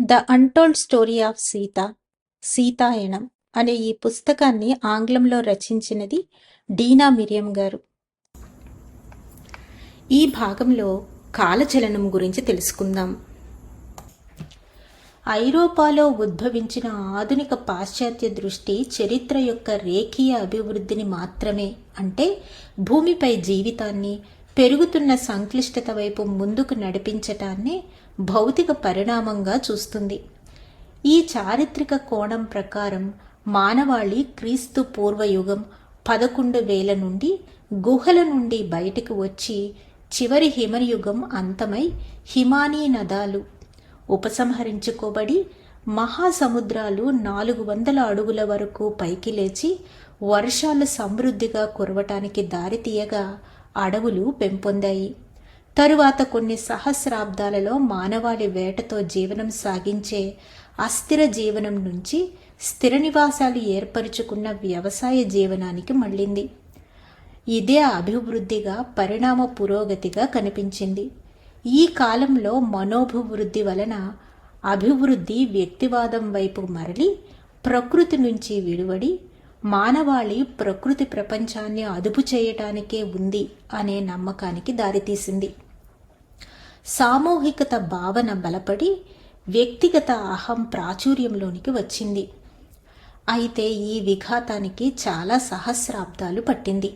The untold story of Sita Sitayanam అనే ఈ పుస్తకాన్ని ఆంగ్లంలో రచించినది డీనా మిరియం గారు. ఈ భాగంలో కాలచలనం గురించి తెలుసుకుందాం. ఐరోపాలో ఉద్భవించిన ఆధునిక పాశ్చాత్య దృష్టి చరిత్ర యొక్క రేఖీయ అభివృద్ధిని మాత్రమే అంటే భూమిపై జీవితాన్ని పెరుగుతున్న సంక్లిష్టత వైపు ముందుకు నడిపించటాన్ని భౌతిక పరిణామంగా చూస్తుంది. ఈ చారిత్రక కోణం ప్రకారం మానవాళి క్రీస్తు పూర్వయుగం పదకొండు వేల నుండి గుహల నుండి బయటకు వచ్చి చివరి హిమయుగం అంతమై హిమానీ నదాలు ఉపసంహరించుకోబడి మహాసముద్రాలు నాలుగు వందల అడుగుల వరకు పైకి లేచి వర్షాలు సమృద్ధిగా కురవటానికి దారితీయగా అడవులు పెంపొందాయి. తరువాత కొన్ని సహస్రాబ్దాలలో మానవాళి వేటతో జీవనం సాగించే అస్థిర జీవనం నుంచి స్థిర నివాసాలు ఏర్పరుచుకున్న వ్యవసాయ జీవనానికి మళ్ళింది. ఇదే అభివృద్ధిగా పరిణామ పురోగతిగా కనిపించింది. ఈ కాలంలో మనోభివృద్ధి వలన అభివృద్ధి వ్యక్తివాదం వైపు మరలి ప్రకృతి నుంచి విడివడి మానవాళి ప్రకృతి ప్రపంచాన్ని అదుపు చేయటానికే ఉంది అనే నమ్మకానికి దారితీసింది. సామూహికత భావన బలపడి వ్యక్తిగత అహం ప్రాచుర్యంలోనికి వచ్చింది. అయితే ఈ విఘాతానికి చాలా సహస్రాబ్దాలు పట్టింది.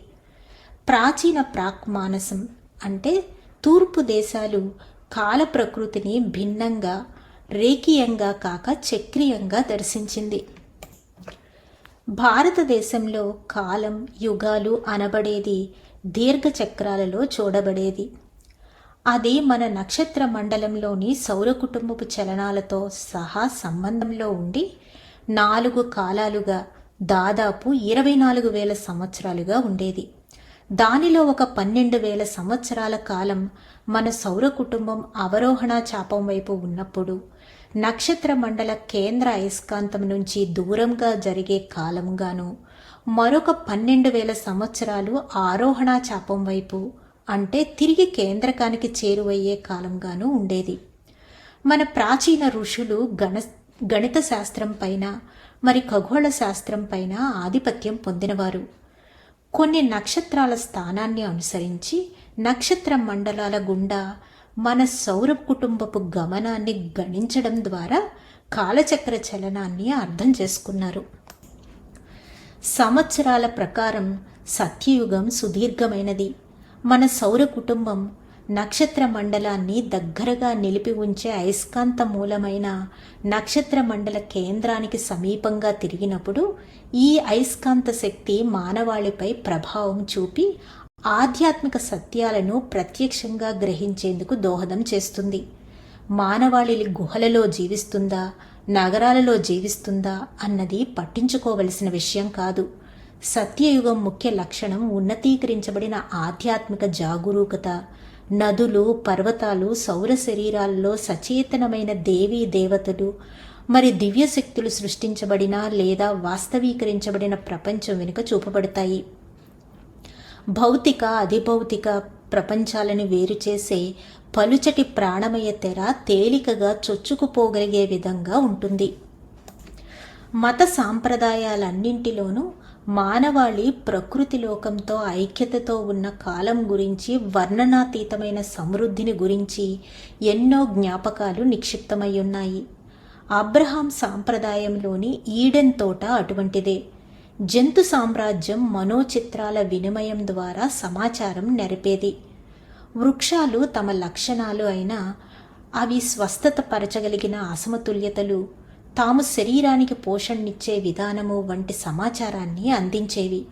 ప్రాచీన ప్రాక్ మానసం అంటే తూర్పు దేశాలు కాల ప్రకృతిని భిన్నంగా రేఖీయంగా కాక చక్రీయంగా దర్శించింది. భారతదేశంలో కాలం యుగాలు అనబడేది దీర్ఘచక్రాలలో చూడబడేది. అది మన నక్షత్ర మండలంలోని సౌర కుటుంబపు చలనాలతో సహా సంబంధంలో ఉండి నాలుగు కాలాలుగా దాదాపు ఇరవై నాలుగు వేల సంవత్సరాలుగా ఉండేది. దానిలో ఒక పన్నెండు వేల సంవత్సరాల కాలం మన సౌర కుటుంబం అవరోహణ చాపం వైపు ఉన్నప్పుడు నక్షత్ర మండల కేంద్ర అయస్కాంతం నుంచి దూరంగా జరిగే కాలంగాను మరొక పన్నెండు వేల సంవత్సరాలు ఆరోహణ చాపం వైపు అంటే తిరిగి కేంద్రకానికి చేరువయ్యే కాలంగాను ఉండేది. మన ప్రాచీన ఋషులు గణ గణిత శాస్త్రం పైన మరి ఖగోళ శాస్త్రం పైన ఆధిపత్యం పొందినవారు. కొన్ని నక్షత్రాల స్థానాన్ని అనుసరించి నక్షత్ర మండలాల గుండా మన సౌర కుటుంబపు గమనాన్ని గణించడం ద్వారా కాలచక్ర చలనాన్ని అర్థం చేసుకున్నారు. సంవత్సరాల ప్రకారం సత్యయుగం సుదీర్ఘమైనది. మన సౌర కుటుంబం నక్షత్ర మండలాన్ని దగ్గరగా నిలిపి ఉంచే అయస్కాంత మూలమైన నక్షత్ర మండల కేంద్రానికి సమీపంగా తిరిగినప్పుడు ఈ అయస్కాంత శక్తి మానవాళిపై ప్రభావం చూపి ఆధ్యాత్మిక సత్యాలను ప్రత్యక్షంగా గ్రహించేందుకు దోహదం చేస్తుంది. మానవాళి గుహలలో జీవిస్తుందా నగరాలలో జీవిస్తుందా అన్నది పట్టించుకోవలసిన విషయం కాదు. సత్యయుగం ముఖ్య లక్షణం ఉన్నతీకరించబడిన ఆధ్యాత్మిక జాగరూకత. నదులు పర్వతాలు సౌర శరీరాల్లో సచేతనమైన దేవీ దేవతలు మరి దివ్యశక్తులు సృష్టించబడిన లేదా వాస్తవీకరించబడిన ప్రపంచం వెనుక చూపబడతాయి. భౌతిక అధిభౌతిక ప్రపంచాలను వేరు చేసే పలుచటి ప్రాణమయ తెర తేలికగా చొచ్చుకుపోగలిగే విధంగా ఉంటుంది. మత సాంప్రదాయాలన్నింటిలోనూ మానవాళి ప్రకృతి లోకంతో ఐక్యతతో ఉన్న కాలం గురించి వర్ణనాతీతమైన సమృద్ధిని గురించి ఎన్నో జ్ఞాపకాలు నిక్షిప్తమై ఉన్నాయి. అబ్రహాం సాంప్రదాయంలోని ఈడెన్ తోట అటువంటిదే. జంతు సామ్రాజ్యం మనోచిత్రాల వినిమయం ద్వారా సమాచారం నెరపేది. వృక్షాలు తమ లక్షణాలు అయిన అవి స్వస్థత పరచగలిగిన అసమతుల్యతలు తాము శరీరానికి పోషణనిచ్చే విధానము వంటి సమాచారాన్ని అందించేవి.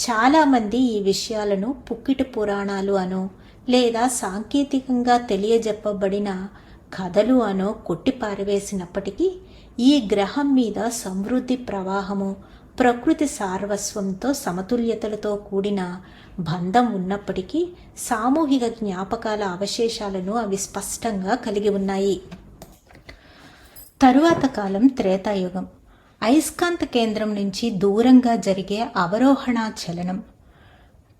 చాలామంది ఈ విషయాలను పుక్కిట పురాణాలు అనో లేదా సాంకేతికంగా తెలియజెప్పబడిన కథలు అనో కొట్టిపారవేసినప్పటికీ ఈ గ్రహం మీద సమృద్ధి ప్రవాహము ప్రకృతి సార్వస్వంతో సమతుల్యతలతో కూడిన బంధం ఉన్నప్పటికీ సామూహిక జ్ఞాపకాల అవశేషాలను అవి స్పష్టంగా కలిగి ఉన్నాయి. తరువాత కాలం త్రేతాయుగం. అయస్కాంత కేంద్రం నుంచి దూరంగా జరిగే అవరోహణ చలనం.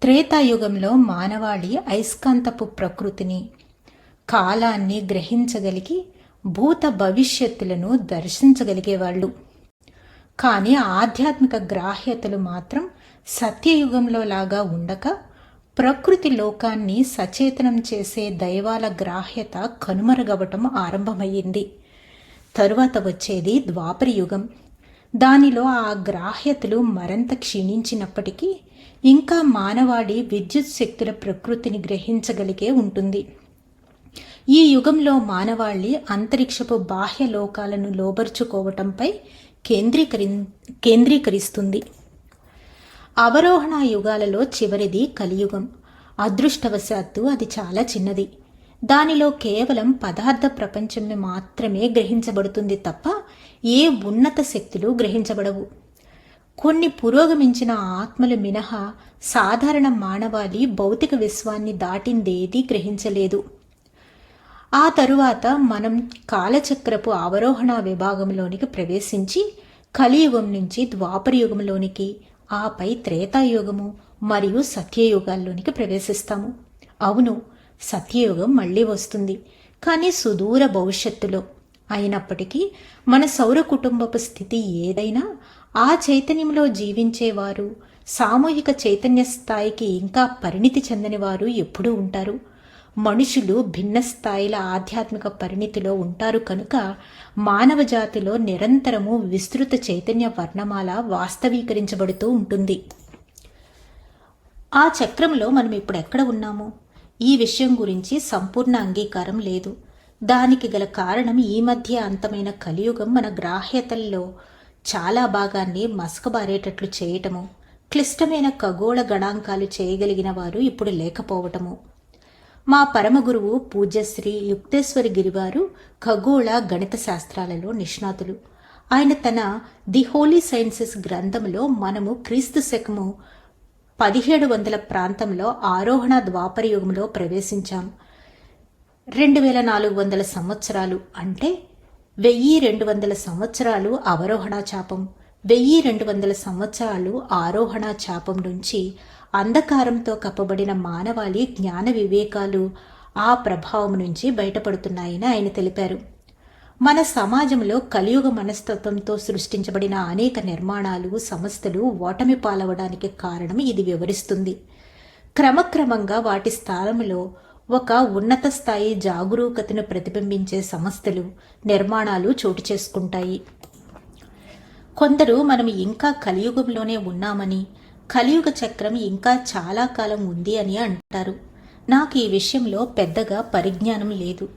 త్రేతాయుగంలో మానవాళి అయస్కాంతపు ప్రకృతిని కాలాన్ని గ్రహించగలిగి భూత భవిష్యత్తులను దర్శించగలిగేవాళ్ళు. కానీ ఆధ్యాత్మిక గ్రాహ్యతలు మాత్రం సత్యయుగంలో లాగా ఉండక ప్రకృతి లోకాన్ని సచేతనం చేసే దైవాల గ్రాహ్యత కనుమరుగవటం ఆరంభమయ్యింది. తరువాత వచ్చేది ద్వాపర యుగం. దానిలో ఆ గ్రాహ్యతలు మరింత క్షీణించినప్పటికీ ఇంకా మానవాడి విద్యుత్ శక్తుల ప్రకృతిని గ్రహించగలిగే ఉంటుంది. ఈ యుగంలో మానవాళి అంతరిక్షపు బాహ్య లోకాలను లోబర్చుకోవటంపై కేంద్రీకరి కేంద్రీకరిస్తుంది. అవరోహణ యుగాలలో చివరిది కలియుగం. అదృష్టవశాత్తు అది చాలా చిన్నది. దానిలో కేవలం పదార్థ ప్రపంచమే మాత్రమే గ్రహించబడుతుంది తప్ప ఏ ఉన్నత శక్తులు గ్రహించబడవు. కొన్ని పురోగమించిన ఆత్మలు మినహా సాధారణ మానవాళి భౌతిక విశ్వాన్ని దాటిందేది గ్రహించలేదు. ఆ తరువాత మనం కాలచక్రపు అవరోహణ విభాగంలోనికి ప్రవేశించి కలియుగం నుంచి ద్వాపరయుగంలోనికి ఆపై త్రేతాయుగము మరియు సత్యయుగాల్లోనికి ప్రవేశిస్తాము. అవును సత్యయుగం మళ్ళీ వస్తుంది కానీ సుదూర భవిష్యత్తులో. అయినప్పటికీ మన సౌర కుటుంబపు స్థితి ఏదైనా ఆ చైతన్యంలో జీవించేవారు సామూహిక చైతన్య స్థాయికి ఇంకా పరిణితి చెందని వారు ఎప్పుడూ ఉంటారు. మనుషులు భిన్న స్థాయిల ఆధ్యాత్మిక పరిణితిలో ఉంటారు కనుక మానవ జాతిలో నిరంతరము విస్తృత చైతన్య వర్ణమాల వాస్తవీకరించబడుతూ ఉంటుంది. ఆ చక్రంలో మనం ఇప్పుడు ఎక్కడ ఉన్నాము? ఈ విషయం గురించి సంపూర్ణ అంగీకారం లేదు. దానికి గల కారణం ఈ మధ్య అంతమైన కలియుగం మన గ్రాహ్యతల్లో చాలా భాగాన్ని మసకబారేటట్లు చేయటము క్లిష్టమైన ఖగోళ గణాంకాలు చేయగలిగిన వారు ఇప్పుడు లేకపోవటము. మా పరమగురువు పూజ్యశ్రీ యుక్తేశ్వరి గిరివారు ఖగోళ గణిత శాస్త్రాలలో నిష్ణాతులు. ఆయన తన ది హోలీ సైన్సెస్ గ్రంథంలో మనము క్రీస్తు శకము పదిహేడు వందల ప్రాంతంలో ఆరోహణ ద్వాపరయుగంలో ప్రవేశించాం. రెండు వేల నాలుగు వందల సంవత్సరాలు అంటే వెయ్యి రెండు వందల సంవత్సరాలు అవరోహణ చాపం. వెయ్యి రెండు వందల సంవత్సరాలు ఆరోహణ చాపం నుంచి అంధకారంతో కప్పబడిన మానవాళి జ్ఞాన వివేకాలు ఆ ప్రభావం నుంచి బయటపడుతున్నాయని ఆయన తెలిపారు. మన సమాజంలో కలియుగ మనస్తత్వంతో సృష్టించబడిన అనేక నిర్మాణాలు సంస్థలు ఓటమి పాలవడానికి కారణం ఇది వివరిస్తుంది. క్రమక్రమంగా వాటి స్థానంలో ఒక ఉన్నత స్థాయి జాగరూకతను ప్రతిబింబించే సంస్థలు నిర్మాణాలు చోటు చేసుకుంటాయి. కొందరు మనం ఇంకా కలియుగంలోనే ఉన్నామని కలియుగ చక్రం ఇంకా చాలా కాలం ఉంది అని అంటారు. నాకు ఈ విషయంలో పెద్దగా పరిజ్ఞానం లేదు.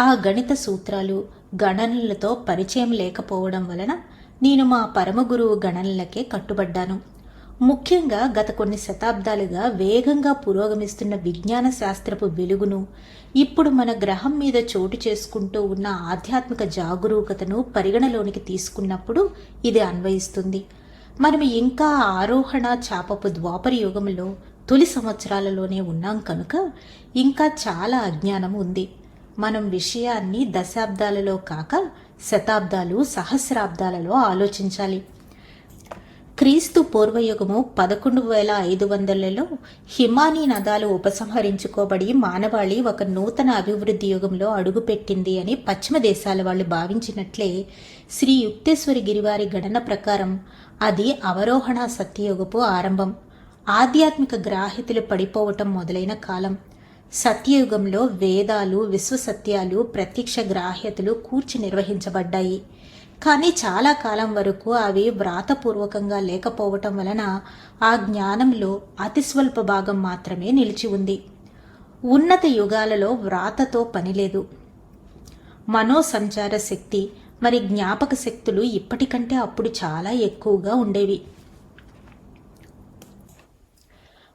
ఆ గణిత సూత్రాలు గణనలతో పరిచయం లేకపోవడం వలన నేను మా పరమగురువు గణనలకే కట్టుబడ్డాను. ముఖ్యంగా గత కొన్ని శతాబ్దాలుగా వేగంగా పురోగమిస్తున్న విజ్ఞాన శాస్త్రపు వెలుగును ఇప్పుడు మన గ్రహం మీద చోటు చేసుకుంటూ ఉన్న ఆధ్యాత్మిక జాగరూకతను పరిగణలోనికి తీసుకున్నప్పుడు ఇది అన్వయిస్తుంది. మనం ఇంకా ఆరోహణ చాపపు ద్వాపర యుగంలో తొలి సంవత్సరాలలోనే ఉన్నాం కనుక ఇంకా చాలా అజ్ఞానం ఉంది. మనం విషయాన్ని దశాబ్దాలలో కాక శతాబ్దాలు సహస్రాబ్దాలలో ఆలోచించాలి. క్రీస్తు పూర్వయుగము పదకొండు వేల ఐదు వందలలో హిమానీ నదాలు ఉపసంహరించుకోబడి మానవాళి ఒక నూతన అభివృద్ధి యుగంలో అడుగుపెట్టింది అని పశ్చిమ దేశాల వాళ్ళు భావించినట్లే శ్రీ యుక్తేశ్వరి గిరివారి గణన ప్రకారం అది అవరోహణ సత్యయుగపు ఆరంభం. ఆధ్యాత్మిక గ్రాహితులు పడిపోవటం మొదలైన కాలం. సత్యయుగంలో వేదాలు విశ్వసత్యాలు ప్రత్యక్ష గ్రాహ్యతలు కూర్చి నిర్వహించబడ్డాయి. కానీ చాలా కాలం వరకు అవి వ్రాతపూర్వకంగా లేకపోవటం వలన ఆ జ్ఞానంలో అతి స్వల్ప భాగం మాత్రమే నిలిచి ఉంది. ఉన్నత యుగాలలో వ్రాతతో పనిలేదు మనోసంచార శక్తి మరి జ్ఞాపక శక్తులు ఇప్పటికంటే అప్పుడు చాలా ఎక్కువగా ఉండేవి.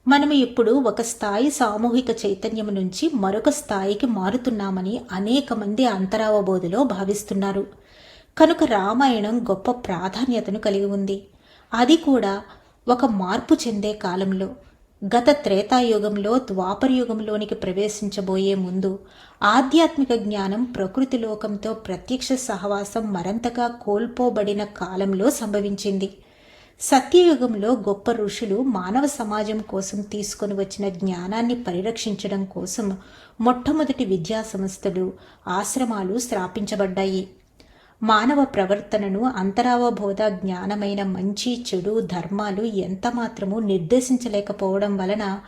మనము ఇప్పుడు ఒక స్థాయి సామూహిక చైతన్యం నుంచి మరొక స్థాయికి మారుతున్నామని అనేక మంది అంతరావబోధలో భావిస్తున్నారు. కనుక రామాయణం గొప్ప ప్రాధాన్యతను కలిగి ఉంది. అది కూడా ఒక మార్పు చెందే కాలంలో. గత త్రేతాయుగంలో ద్వాపరయుగంలోనికి ప్రవేశించబోయే ముందు ఆధ్యాత్మిక జ్ఞానం ప్రకృతి లోకంతో ప్రత్యక్ష సహవాసం మరంతగా కోల్పోబడిన కాలంలో సంభవించింది. సత్యయుగంలో గొప్ప ఋషులు మానవ సమాజం కోసం తీసుకొని వచ్చిన జ్ఞానాన్ని పరిరక్షించడం కోసం మొట్టమొదటి విద్యా సంస్థలు ఆశ్రమాలు స్థాపించబడ్డాయి. మానవ ప్రవర్తనను అంతరావబోధ జ్ఞానమైన మంచి చెడు ధర్మాలు ఎంత మాత్రము నిర్దేశించలేకపోవడం వలన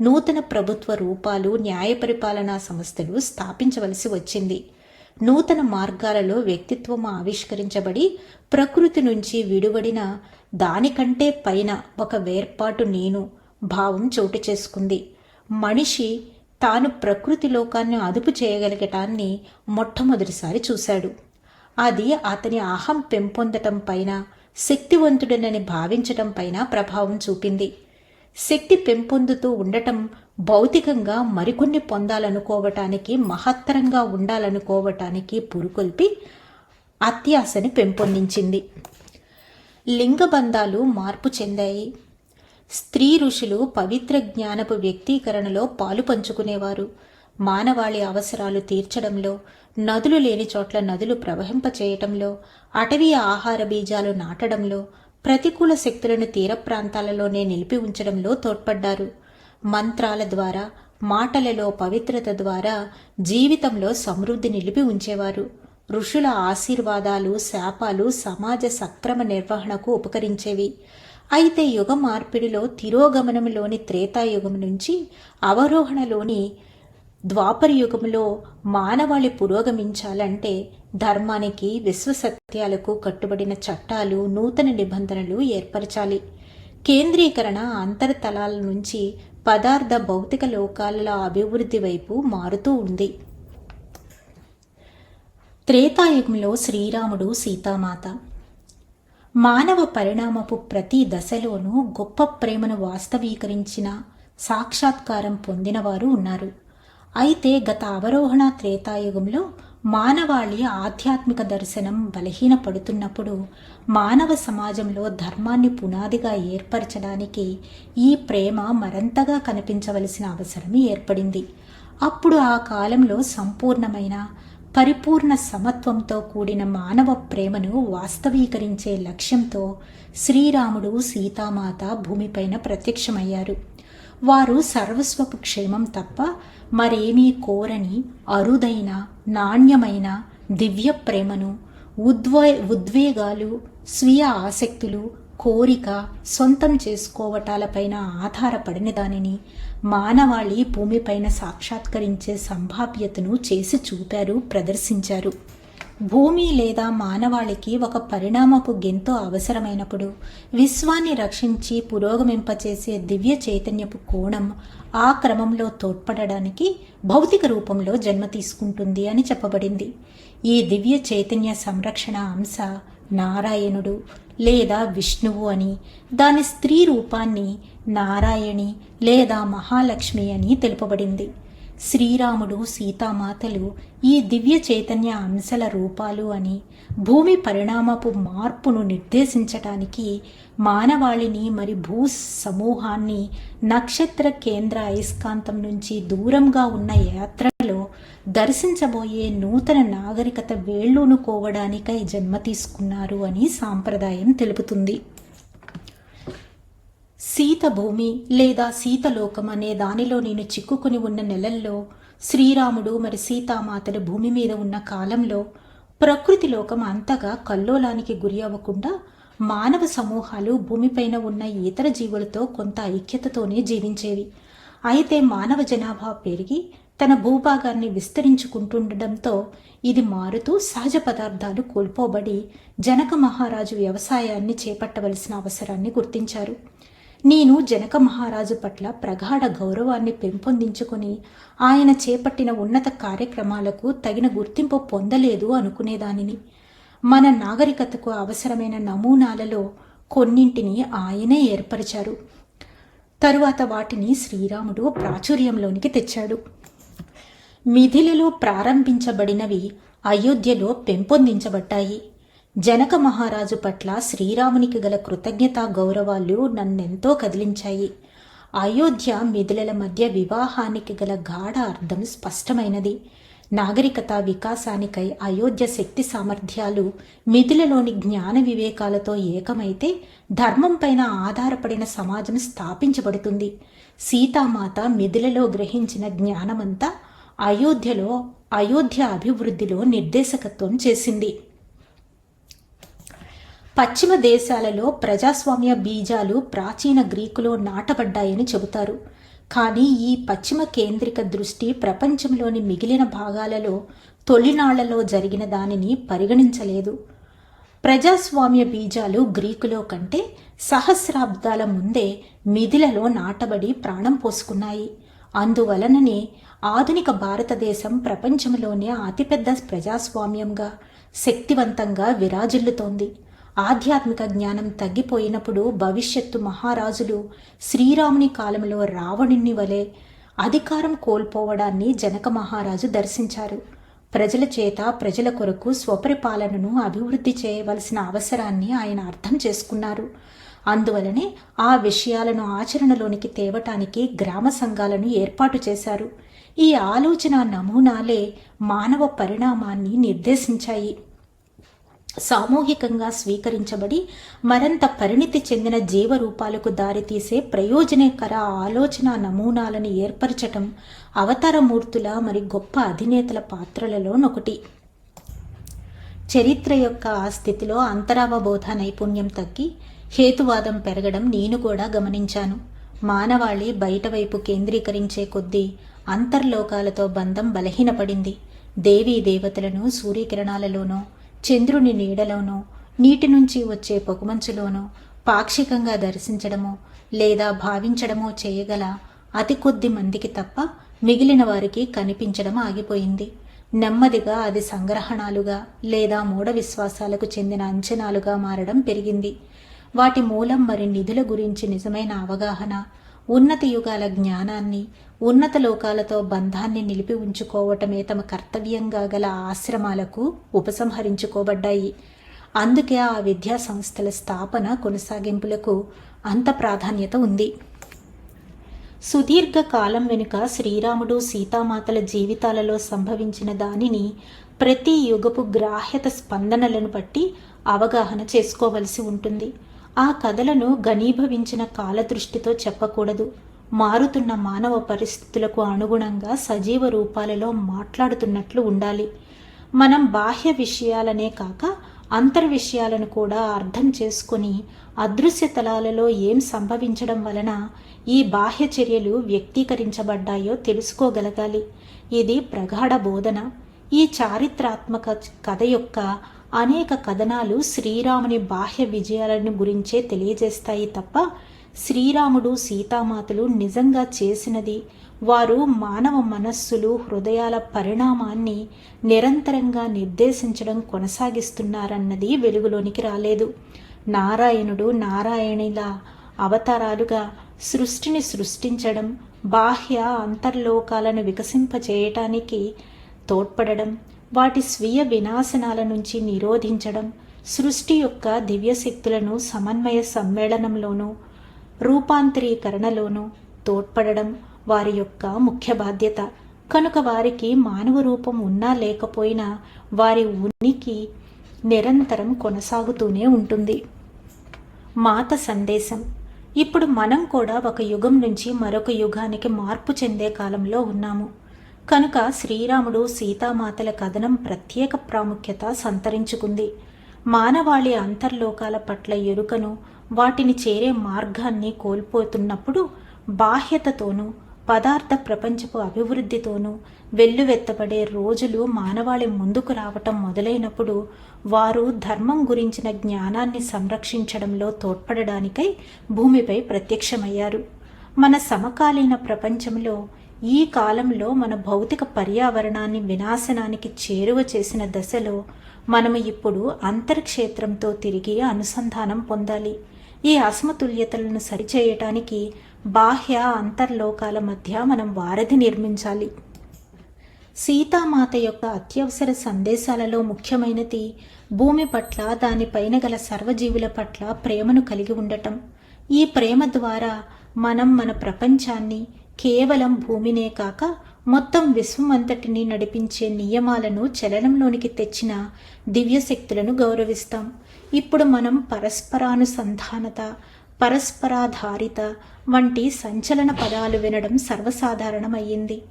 నూతన ప్రభుత్వ రూపాలు న్యాయ పరిపాలనా సంస్థలు స్థాపించవలసి వచ్చింది. నూతన మార్గాలలో వ్యక్తిత్వం ఆవిష్కరించబడి ప్రకృతి నుంచి విడువడిన దానికంటే పైన ఒక వేర్పాటు నేను భావం చోటు చేసుకుంది. మనిషి తాను ప్రకృతి లోకాన్ని అదుపు చేయగలిగటాన్ని మొట్టమొదటిసారి చూశాడు. అది అతని అహం పెంపొందటం పైన శక్తివంతుడనని భావించటం పైన ప్రభావం చూపింది. శక్తి పెంపొందుతూ ఉండటం భౌతికంగా మరికొన్ని పొందాలనుకోవటానికి మహత్తరంగా ఉండాలనుకోవటానికి పురుకొల్పి అత్యాశని పెంపొందించింది. లింగబంధాలు మార్పు చెందాయి. స్త్రీ ఋషులు పవిత్ర జ్ఞానపు వ్యక్తీకరణలో పాలు పంచుకునేవారు. మానవాళి అవసరాలు తీర్చడంలో నదులు లేని చోట్ల నదులు ప్రవహింపచేయటంలో అటవీ ఆహార బీజాలు నాటడంలో ప్రతికూల శక్తులను తీర ప్రాంతాలలోనే నిలిపి ఉంచడంలో తోడ్పడ్డారు. మంత్రాల ద్వారా మాటలలో పవిత్రత ద్వారా జీవితంలో సమృద్ధి నిలిపి ఉంచేవారు. ఋషుల ఆశీర్వాదాలు శాపాలు సమాజ సక్రమ నిర్వహణకు ఉపకరించేవి. అయితే యుగ మార్పిడిలో తిరోగమనంలోని త్రేతాయుగం నుంచి అవరోహణలోని ద్వాపర యుగంలో మానవాళి పురోగమించాలంటే ధర్మానికి విశ్వసత్యాలకు కట్టుబడిన చట్టాలు నూతన నిబంధనలు ఏర్పరచాలి. కేంద్రీకరణ అంతర్తలాల నుంచి పదార్థ భౌతిక లోకాల అభివృద్ధి వైపు మారుతూ ఉంది. త్రేతాయుగంలో శ్రీరాముడు సీతామాత. మానవ పరిణామపు ప్రతి దశలోనూ గొప్ప ప్రేమను వాస్తవీకరించిన సాక్షాత్కారం పొందినవారు ఉన్నారు. అయితే గత అవరోహణ త్రేతాయుగంలో మానవాళి ఆధ్యాత్మిక దర్శనం బలహీనపడుతున్నప్పుడు మానవ సమాజంలో ధర్మాన్ని పునాదిగా ఏర్పరచడానికి ఈ ప్రేమ మరంతగా కనిపించవలసిన అవసరం ఏర్పడింది. అప్పుడు ఆ కాలంలో సంపూర్ణమైన పరిపూర్ణ సమత్వంతో కూడిన మానవ ప్రేమను వాస్తవీకరించే లక్ష్యంతో శ్రీరాముడు సీతామాత భూమిపైన ప్రత్యక్షమయ్యారు. వారు సర్వస్వపు క్షేమం తప్ప మరేమీ కోరని అరుదైన నాణ్యమైన దివ్య ప్రేమను ఉద్వే ఉద్వేగాలు స్వీయ ఆసక్తులు కోరిక సొంతం చేసుకోవటాలపైన ఆధారపడిన దానిని మానవాళి భూమిపైన సాక్షాత్కరించే సంభావ్యతను చేసి చూపారు ప్రదర్శించారు. భూమి లేదా మానవాళికి ఒక పరిణామపు గెంతో అవసరమైనప్పుడు విశ్వాన్ని రక్షించి పురోగమింపచేసే దివ్య చైతన్యపు కోణం ఆ క్రమంలో తోడ్పడడానికి భౌతిక రూపంలో జన్మ తీసుకుంటుంది అని చెప్పబడింది. ఈ దివ్య చైతన్య సంరక్షణ అంశ నారాయణుడు లేదా విష్ణువు అని దాని స్త్రీ రూపాన్ని నారాయణి లేదా మహాలక్ష్మి అని తెలుపబడింది. శ్రీరాముడు సీతామాతలు ఈ దివ్య చైతన్య అంశల రూపాలు అని భూమి పరిణామపు మార్పును నిర్దేశించటానికి మానవాళిని మరి భూ సమూహాన్ని నక్షత్ర కేంద్ర అయస్కాంతం నుంచి దూరంగా ఉన్న యాత్రలో దర్శించబోయే నూతన నాగరికత వేళ్ళూనుకోవడానికై జన్మ తీసుకున్నారు అని సాంప్రదాయం తెలుపుతుంది. సీత భూమి లేదా సీతలోకం అనే దానిలో నేను చిక్కుకుని ఉన్న నెలల్లో శ్రీరాముడు మరి సీతామాతలు భూమి మీద ఉన్న కాలంలో ప్రకృతి లోకం అంతగా కల్లోలానికి గురి అవ్వకుండా మానవ సమూహాలు భూమిపైన ఉన్న ఇతర జీవులతో కొంత ఐక్యతతోనే జీవించేవి. అయితే మానవ జనాభా పెరిగి తన భూభాగాన్ని విస్తరించుకుంటుండటంతో ఇది మారుతూ సహజ పదార్థాలు కోల్పోబడి జనక మహారాజు వ్యవసాయాన్ని చేపట్టవలసిన అవసరాన్ని గుర్తించారు. నేను జనక మహారాజు పట్ల ప్రగాఢ గౌరవాన్ని పెంపొందించుకొని ఆయన చేపట్టిన ఉన్నత కార్యక్రమాలకు తగిన గుర్తింపు పొందలేదు అనుకునేదానిని. మన నాగరికతకు అవసరమైన నమూనాలలో కొన్నింటిని ఆయనే ఏర్పరిచారు. తరువాత వాటిని శ్రీరాముడు ప్రాచుర్యంలోనికి తెచ్చాడు. మిథిలలో ప్రారంభించబడినవి అయోధ్యలో పెంపొందించబడ్డాయి. జనక మహారాజు పట్ల శ్రీరామునికి గల కృతజ్ఞతా గౌరవాలు నన్నెంతో కదిలించాయి. అయోధ్య మిథులల మధ్య వివాహానికి గల గాఢ అర్థం స్పష్టమైనది. నాగరికత వికాసానికై అయోధ్య శక్తి సామర్థ్యాలు మిథులలోని జ్ఞాన వివేకాలతో ఏకమైతే ధర్మంపైన ఆధారపడిన సమాజం స్థాపించబడుతుంది. సీతామాత మిథులలో గ్రహించిన జ్ఞానమంతా అయోధ్యలో అయోధ్య అభివృద్ధిలో నిర్దేశకత్వం చేసింది. పశ్చిమ దేశాలలో ప్రజాస్వామ్య బీజాలు ప్రాచీన గ్రీకులో నాటబడ్డాయని చెబుతారు. కానీ ఈ పశ్చిమ కేంద్రిక దృష్టి ప్రపంచంలోని మిగిలిన భాగాలలో తొలినాళ్ళలో జరిగిన దానిని పరిగణించలేదు. ప్రజాస్వామ్య బీజాలు గ్రీకులో కంటే సహస్రాబ్దాల ముందే మిథిలలో నాటబడి ప్రాణం పోసుకున్నాయి. అందువలననే ఆధునిక భారతదేశం ప్రపంచంలోనే అతిపెద్ద ప్రజాస్వామ్యంగా శక్తివంతంగా విరాజిల్లుతోంది. ఆధ్యాత్మిక జ్ఞానం తగ్గిపోయినప్పుడు భవిష్యత్తు మహారాజులు శ్రీరాముని కాలంలో రావణుని వలె అధికారం కోల్పోవడాన్ని జనక మహారాజు దర్శించారు. ప్రజల చేత ప్రజల కొరకు స్వపరిపాలనను అభివృద్ధి చేయవలసిన అవసరాన్ని ఆయన అర్థం చేసుకున్నారు. అందువలనే ఆ విషయాలను ఆచరణలోనికి తేవటానికి గ్రామ సంఘాలను ఏర్పాటు చేశారు. ఈ ఆలోచన నమూనాలే మానవ పరిణామాన్ని నిర్దేశించాయి. సామూహికంగా స్వీకరించబడి మరింత పరిణితి చెందిన జీవరూపాలకు దారితీసే ప్రయోజనకర ఆలోచన నమూనాలను ఏర్పరచటం అవతారమూర్తుల మరి గొప్ప అధినేతల పాత్రలలోనొకటి. చరిత్ర యొక్క ఆ స్థితిలో అంతరావబోధ నైపుణ్యం తగ్గి హేతువాదం పెరగడం నేను కూడా గమనించాను. మానవాళి బయటవైపు కేంద్రీకరించే కొద్దీ అంతర్లోకాలతో బంధం బలహీనపడింది. దేవీ దేవతలను సూర్యకిరణాలలోనో చంద్రుని నీడలోనో నీటి నుంచి వచ్చే పొగమంచులోనో పాక్షికంగా దర్శించడమో లేదా భావించడమో చేయగల అతి కొద్ది మందికి తప్ప మిగిలిన వారికి కనిపించడం ఆగిపోయింది. నెమ్మదిగా అది సంగ్రహణాలుగా లేదా మూఢ విశ్వాసాలకు చెందిన అంచనాలుగా మారడం పెరిగింది. వాటి మూలం మరి నిధుల గురించి నిజమైన అవగాహన ఉన్నత యుగాల జ్ఞానాన్ని ఉన్నత లోకాలతో బంధాన్ని నిలిపి ఉంచుకోవటమే తమ కర్తవ్యంగా గల ఆశ్రమాలకు ఉపసంహరించుకోబడ్డాయి. అందుకే ఆ విద్యా సంస్థల స్థాపన కొనసాగింపులకు అంత ప్రాధాన్యత ఉంది. సుదీర్ఘ కాలం వెనుక శ్రీరాముడు సీతామాతల జీవితాలలో సంభవించిన దానిని ప్రతి యుగపు గ్రాహ్యత స్పందనలను బట్టి అవగాహన చేసుకోవలసి ఉంటుంది. ఆ కథలను ఘనీభవించిన కాలదృష్టితో చెప్పకూడదు. మారుతున్న మానవ పరిస్థితులకు అనుగుణంగా సజీవ రూపాలలో మాట్లాడుతున్నట్లు ఉండాలి. మనం బాహ్య విషయాలనే కాక అంతర్ విషయాలను కూడా అర్థం చేసుకొని అదృశ్య తలాలలో ఏం సంభవించడం వలన ఈ బాహ్య చర్యలు వ్యక్తీకరించబడ్డాయో తెలుసుకోగలగాలి. ఇది ప్రగాఢ బోధన. ఈ చారిత్రాత్మక కథ యొక్క అనేక కథనాలు శ్రీరాముని బాహ్య విజయాలను గురించే తెలియజేస్తాయి తప్ప శ్రీరాముడు సీతామాతలు నిజంగా చేసినది వారు మానవ మనస్సులు హృదయాల పరిణామాన్ని నిరంతరంగా నిర్దేశించడం కొనసాగిస్తున్నారన్నది వెలుగులోనికి రాలేదు. నారాయణుడు నారాయణిల అవతారాలుగా సృష్టిని సృష్టించడం బాహ్య అంతర్లోకాలను వికసింపచేయటానికి తోడ్పడడం వాటి స్వీయ వినాశనాల నుంచి నిరోధించడం సృష్టి యొక్క దివ్యశక్తులను సమన్వయ సమ్మేళనంలోనూ రూపాంతరీకరణలోనూ తోడ్పడడం వారి యొక్క ముఖ్య బాధ్యత. కనుక వారికి మానవ రూపం ఉన్నా లేకపోయినా వారి ఉనికి నిరంతరం కొనసాగుతూనే ఉంటుంది. మాత సందేశం. ఇప్పుడు మనం కూడా ఒక యుగం నుంచి మరొక యుగానికి మార్పు చెందే కాలంలో ఉన్నాము. కనుక శ్రీరాముడు సీతామాతల కథనం ప్రత్యేక ప్రాముఖ్యత సంతరించుకుంది. మానవాళి అంతర్లోకాల పట్ల ఎరుకను వాటిని చేరే మార్గాన్ని కోల్పోతున్నప్పుడు బాహ్యతతోనూ పదార్థ ప్రపంచపు అభివృద్ధితోనూ వెల్లువెత్తబడే రోజులు మానవాళి ముందుకు రావటం మొదలైనప్పుడు వారు ధర్మం గురించిన జ్ఞానాన్ని సంరక్షించడంలో తోడ్పడడానికై భూమిపై ప్రత్యక్షమయ్యారు. మన సమకాలీన ప్రపంచంలో ఈ కాలంలో మన భౌతిక పర్యావరణాన్ని వినాశనానికి చేరువ చేసిన దశలో మనము ఇప్పుడు అంతర్క్షేత్రంతో తిరిగి అనుసంధానం పొందాలి. ఈ అసమతుల్యతలను సరిచేయటానికి బాహ్య అంతర్లోకాల మధ్య మనం వారధి నిర్మించాలి. సీతామాత యొక్క అత్యవసర సందేశాలలో ముఖ్యమైనది భూమి పట్ల దానిపైన గల సర్వజీవుల పట్ల ప్రేమను కలిగి ఉండటం. ఈ ప్రేమ ద్వారా మనం మన ప్రపంచాన్ని కేవలం భూమినే కాక మొత్తం విశ్వం అంతటిని నడిపించే నియమాలను చలనంలోనికి తెచ్చిన దివ్యశక్తులను గౌరవిస్తాం. ఇప్పుడు మనం పరస్పరానుసంధానత పరస్పరాధారిత వంటి సంచలన పదాలు వినడం సర్వసాధారణమయ్యింది.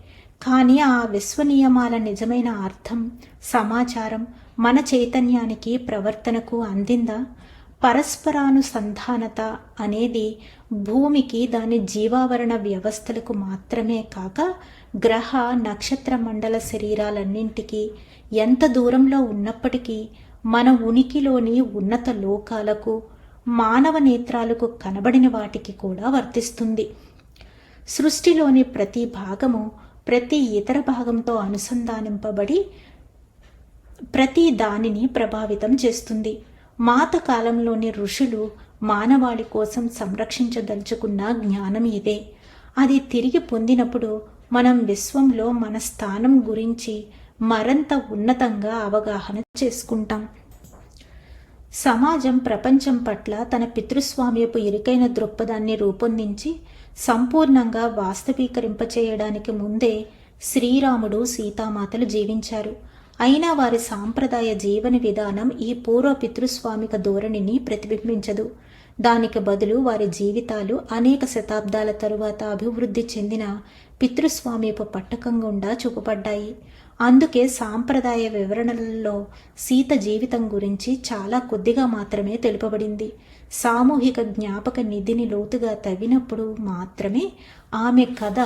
కానీ ఆ విశ్వ నియమాల నిజమైన అర్థం సమాచారం మన చైతన్యానికి ప్రవర్తనకు అందిందా? పరస్పరానుసంధానత అనేది భూమికి దాని జీవావరణ వ్యవస్థలకు మాత్రమే కాక గ్రహ నక్షత్ర మండల శరీరాలన్నింటికీ ఎంత దూరంలో ఉన్నప్పటికీ మన ఉనికిలోని ఉన్నత లోకాలకు మానవ నేత్రాలకు కనబడిన వాటికి కూడా వర్తిస్తుంది. సృష్టిలోని ప్రతి భాగము ప్రతి ఇతర భాగంతో అనుసంధానింపబడి ప్రతి దానిని ప్రభావితం చేస్తుంది. మాత కాలంలోని ఋషులు మానవాళి కోసం సంరక్షించదలుచుకున్న జ్ఞానం ఇదే. అది తిరిగి పొందినప్పుడు మనం విశ్వంలో మన స్థానం గురించి మరింత ఉన్నతంగా అవగాహన చేసుకుంటాం. సమాజం ప్రపంచం పట్ల తన పితృస్వామ్యపు ఇరుకైన దృక్పథాన్ని రూపొందించి సంపూర్ణంగా వాస్తవీకరింపచేయడానికి ముందే శ్రీరాముడు సీతామాతలు జీవించారు. అయినా వారి సాంప్రదాయ జీవన విధానం ఈ పూర్వ పితృస్వామిక ధోరణిని ప్రతిబింబించదు. దానికి బదులు వారి జీవితాలు అనేక శతాబ్దాల తరువాత అభివృద్ధి చెందిన పితృస్వామ్యపు పట్టకం గుండా చూపబడ్డాయి. అందుకే సాంప్రదాయ వివరణలలో సీత జీవితం గురించి చాలా కొద్దిగా మాత్రమే తెలుపబడింది. సామూహిక జ్ఞాపక నిధిని లోతుగా తవ్వినప్పుడు మాత్రమే ఆమె కథ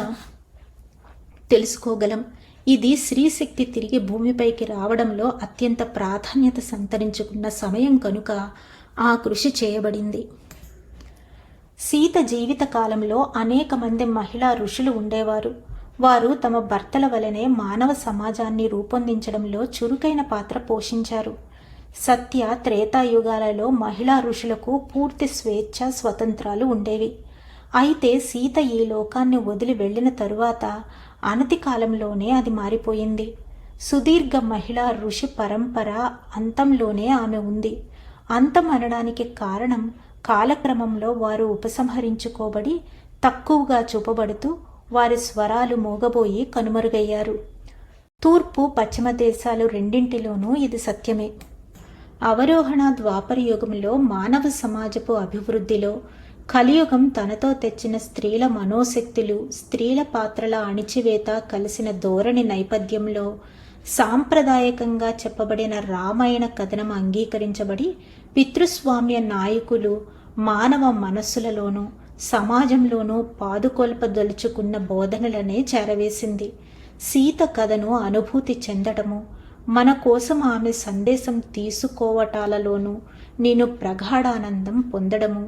తెలుసుకోగలం. ఇది స్త్రీశక్తి తిరిగి భూమిపైకి రావడంలో అత్యంత ప్రాధాన్యత సంతరించుకున్న సమయం కనుక ఆ కృషి చేయబడింది. సీత జీవిత కాలంలో అనేక మంది మహిళా ఋషులు ఉండేవారు. వారు తమ భర్తల వలనే మానవ సమాజాన్ని రూపొందించడంలో చురుకైన పాత్ర పోషించారు. సత్య త్రేతాయుగాలలో మహిళా ఋషులకు పూర్తి స్వేచ్ఛ స్వతంత్రాలు ఉండేవి. అయితే సీత ఈ లోకాన్ని వదిలి వెళ్ళిన తరువాత అనతి కాలంలోనే అది మారిపోయింది. సుదీర్ఘ మహిళా ఋషి పరంపర అంతంలోనే ఆమె ఉంది. అంతం అనడానికి కారణం కాలక్రమంలో వారు ఉపసంహరించుకోబడి తక్కువగా చూపబడుతూ వారి స్వరాలు మోగబోయి కనుమరుగయ్యారు. తూర్పు పశ్చిమ దేశాలు రెండింటిలోనూ ఇది సత్యమే. అవరోహణ ద్వాపర యుగంలో మానవ సమాజపు అభివృద్ధిలో కలియుగం తనతో తెచ్చిన స్త్రీల మనోశక్తులు స్త్రీల పాత్రల అణిచివేత కలిసిన ధోరణి నేపథ్యంలో సాంప్రదాయకంగా చెప్పబడిన రామాయణ కథనం అంగీకరించబడి పితృస్వామ్య నాయకులు మానవ మనస్సులలోనూ సమాజంలోనూ పాదుకొల్పదలుచుకున్న బోధనలనే చేరవేసింది. సీత కథను అనుభూతి చెందటము మన కోసం ఆమె సందేశం తీసుకోవటాలలోనూ నేను ప్రగాఢానందం పొందడము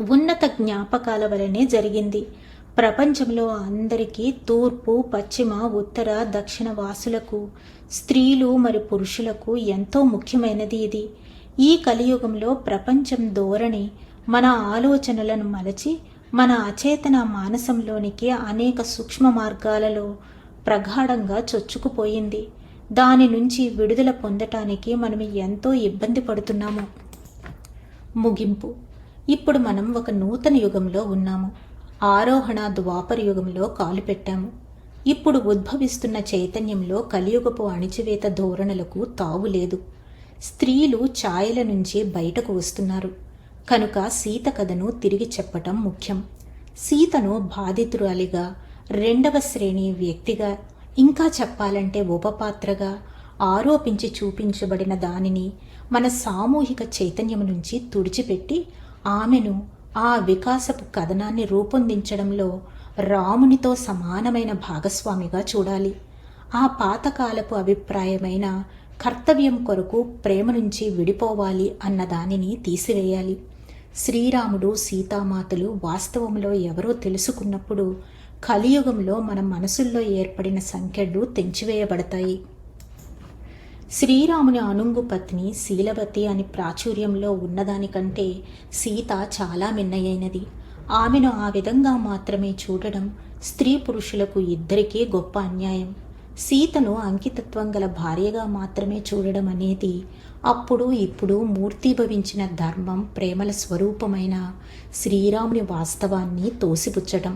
ఉన్నత జ్ఞాపకాల వలనే జరిగింది. ప్రపంచంలో అందరికీ తూర్పు పశ్చిమ ఉత్తర దక్షిణ వాసులకు స్త్రీలు మరి పురుషులకు ఎంతో ముఖ్యమైనది ఇది. ఈ కలియుగంలో ప్రపంచం ధోరణి మన ఆలోచనలను మలచి మన అచేతన మానసంలోనికి అనేక సూక్ష్మ మార్గాలలో ప్రగాఢంగా చొచ్చుకుపోయింది. దాని నుంచి విడుదల పొందటానికి మనం ఎంతో ఇబ్బంది పడుతున్నాము. ముగింపు. ఇప్పుడు మనం ఒక నూతన యుగంలో ఉన్నాము. ఆరోహణ ద్వాపర యుగంలో కాలు పెట్టాము. ఇప్పుడు ఉద్భవిస్తున్న చైతన్యంలో కలియుగపు అణిచివేత ధోరణులకు తావులేదు స్త్రీలు ఛాయల నుంచి బయటకు వస్తున్నారు. కనుక సీత కథను తిరిగి చెప్పటం ముఖ్యం. సీతను బాధితురాలిగా రెండవ శ్రేణి వ్యక్తిగా ఇంకా చెప్పాలంటే ఉపపాత్రగా ఆరోపించి చూపించబడిన దానిని మన సామూహిక చైతన్యం నుంచి తుడిచిపెట్టి ఆమెను ఆ వికాసపు కథనాన్ని రూపొందించడంలో రామునితో సమానమైన భాగస్వామిగా చూడాలి. ఆ పాతకాలపు అభిప్రాయమైన కర్తవ్యం కొరకు ప్రేమ నుంచి విడిపోవాలి అన్న దానిని తీసివేయాలి. శ్రీరాముడు సీతామాతలు వాస్తవంలో ఎవరో తెలుసుకున్నప్పుడు కలియుగంలో మన మనసుల్లో ఏర్పడిన సంఖ్యలు తెంచివేయబడతాయి. శ్రీరాముని అనుంగు పత్ని శీలవతి అని ప్రాచుర్యంలో ఉన్నదానికంటే సీత చాలా మిన్నయైనది. ఆమెను ఆ విధంగా మాత్రమే చూడడం స్త్రీ పురుషులకు ఇద్దరికీ గొప్ప అన్యాయం. సీతను అంకితత్వం గల భార్యగా మాత్రమే చూడడం అనేది అప్పుడు ఇప్పుడు మూర్తిభవించిన ధర్మం ప్రేమల స్వరూపమైన శ్రీరాముని వాస్తవాన్ని తోసిపుచ్చడం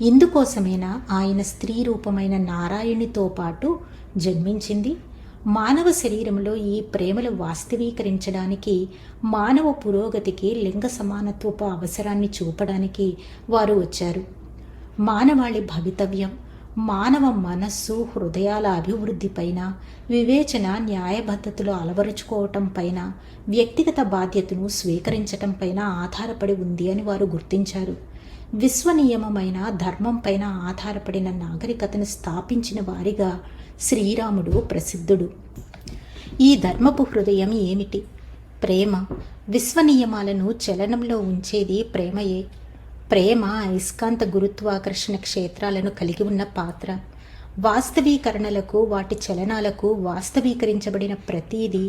ఇందుకోసమేనా ఆయన స్త్రీ రూపమైన నారాయణితో పాటు జన్మించింది? మానవ శరీరంలో ఈ ప్రేమలు వాస్తవీకరించడానికి మానవ పురోగతికి లింగ సమానత్వపు అవసరాన్ని చూపడానికి వారు వచ్చారు. మానవాళి భవితవ్యం మానవ మనస్సు హృదయాల అభివృద్ధి పైన వివేచన న్యాయబద్ధతలు అలవరుచుకోవటం పైన వ్యక్తిగత బాధ్యతను స్వీకరించటం పైన ఆధారపడి ఉంది అని వారు గుర్తించారు. విశ్వనియమమైన ధర్మం పైన ఆధారపడిన నాగరికతను స్థాపించిన వారిగా శ్రీరాముడు ప్రసిద్ధుడు. ఈ ధర్మపు హృదయం ఏమిటి? ప్రేమ. విశ్వనియమాలను చలనంలో ఉంచేది ప్రేమయే. ప్రేమ అయస్కాంత గురుత్వాకర్షణ క్షేత్రాలను కలిగి ఉన్న పాత్ర. వాస్తవీకరణలకు వాటి చలనాలకు వాస్తవీకరించబడిన ప్రతీదీ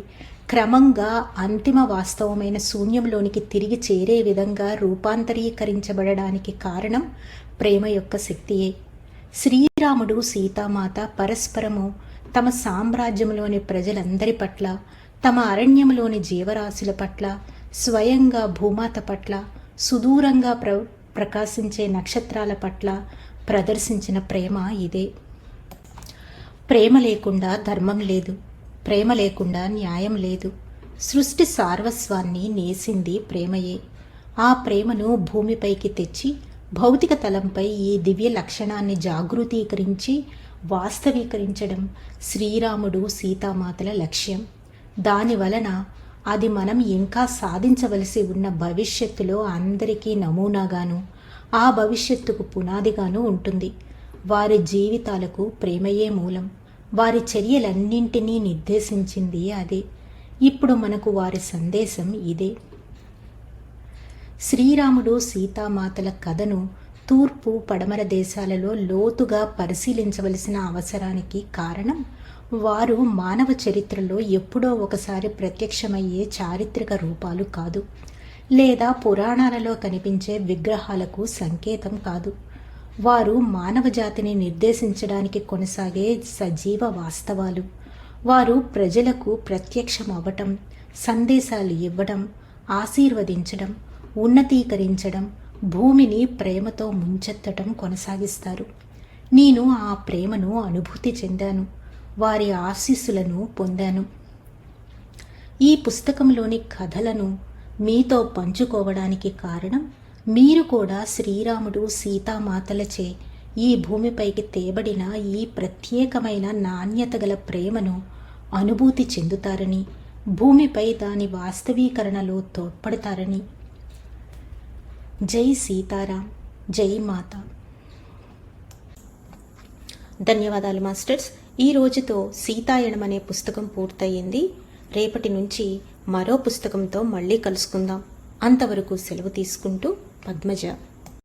క్రమంగా అంతిమ వాస్తవమైన శూన్యంలోనికి తిరిగి చేరే విధంగా రూపాంతరీకరించబడడానికి కారణం ప్రేమ యొక్క శక్తియే. శ్రీరాముడు సీతామాత పరస్పరము తమ సామ్రాజ్యంలోని ప్రజలందరి పట్ల తమ అరణ్యంలోని జీవరాశుల పట్ల స్వయంగా భూమాత పట్ల సుదూరంగా ప్ర ప్రకాశించే నక్షత్రాల పట్ల ప్రదర్శించిన ప్రేమ ఇదే. ప్రేమ లేకుండా ధర్మం లేదు ప్రేమ లేకుండా న్యాయం లేదు సృష్టి సార్వస్వాన్ని నేసింది ప్రేమయే. ఆ ప్రేమను భూమిపైకి తెచ్చి భౌతిక తలంపై ఈ దివ్య లక్షణాన్ని జాగృతీకరించి వాస్తవీకరించడం శ్రీరాముడు సీతామాతల లక్ష్యం. దాని వలన అది మనం ఇంకా సాధించవలసి ఉన్న భవిష్యత్తులో అందరికీ నమూనాగాను ఆ భవిష్యత్తుకు పునాదిగాను ఉంటుంది. వారి జీవితాలకు ప్రేమయే మూలం. వారి చర్యలన్నింటినీ నిర్దేశించింది అదే. ఇప్పుడు మనకు వారి సందేశం ఇదే. శ్రీరాముడు సీతామాతల కథను తూర్పు పడమర దేశాలలో లోతుగా పరిశీలించవలసిన అవసరానికి కారణం వారు మానవ చరిత్రలో ఎప్పుడో ఒకసారి ప్రత్యక్షమయ్యే చారిత్రక రూపాలు కాదు లేదా పురాణాలలో కనిపించే విగ్రహాలకు సంకేతం కాదు. వారు మానవ జాతిని నిర్దేశించడానికి కొనసాగే సజీవ వాస్తవాలు. వారు ప్రజలకు ప్రత్యక్షం అవ్వటం సందేశాలు ఇవ్వడం ఆశీర్వదించడం ఉన్నతీకరించడం భూమిని ప్రేమతో ముంచెత్తటం కొనసాగిస్తారు. నేను ఆ ప్రేమను అనుభూతి చెందాను వారి ఆశీస్సులను పొందాను. ఈ పుస్తకంలోని కథలను మీతో పంచుకోవడానికి కారణం మీరు కూడా శ్రీరాముడు సీతామాతలచే ఈ భూమిపైకి తేబడిన ఈ ప్రత్యేకమైన నాణ్యత గల ప్రేమను అనుభూతి చెందుతారని భూమిపై దాని వాస్తవీకరణలో తోడ్పడతారని జై సీతారాం జై మాత. ధన్యవాదాలు మాస్టర్స్. ఈ రోజుతో సీతాయణం అనే పుస్తకం పూర్తయింది. రేపటి నుంచి మరో పుస్తకంతో మళ్ళీ కలుసుకుందాం. అంతవరకు సెలవు తీసుకుంటూ పద్మజ.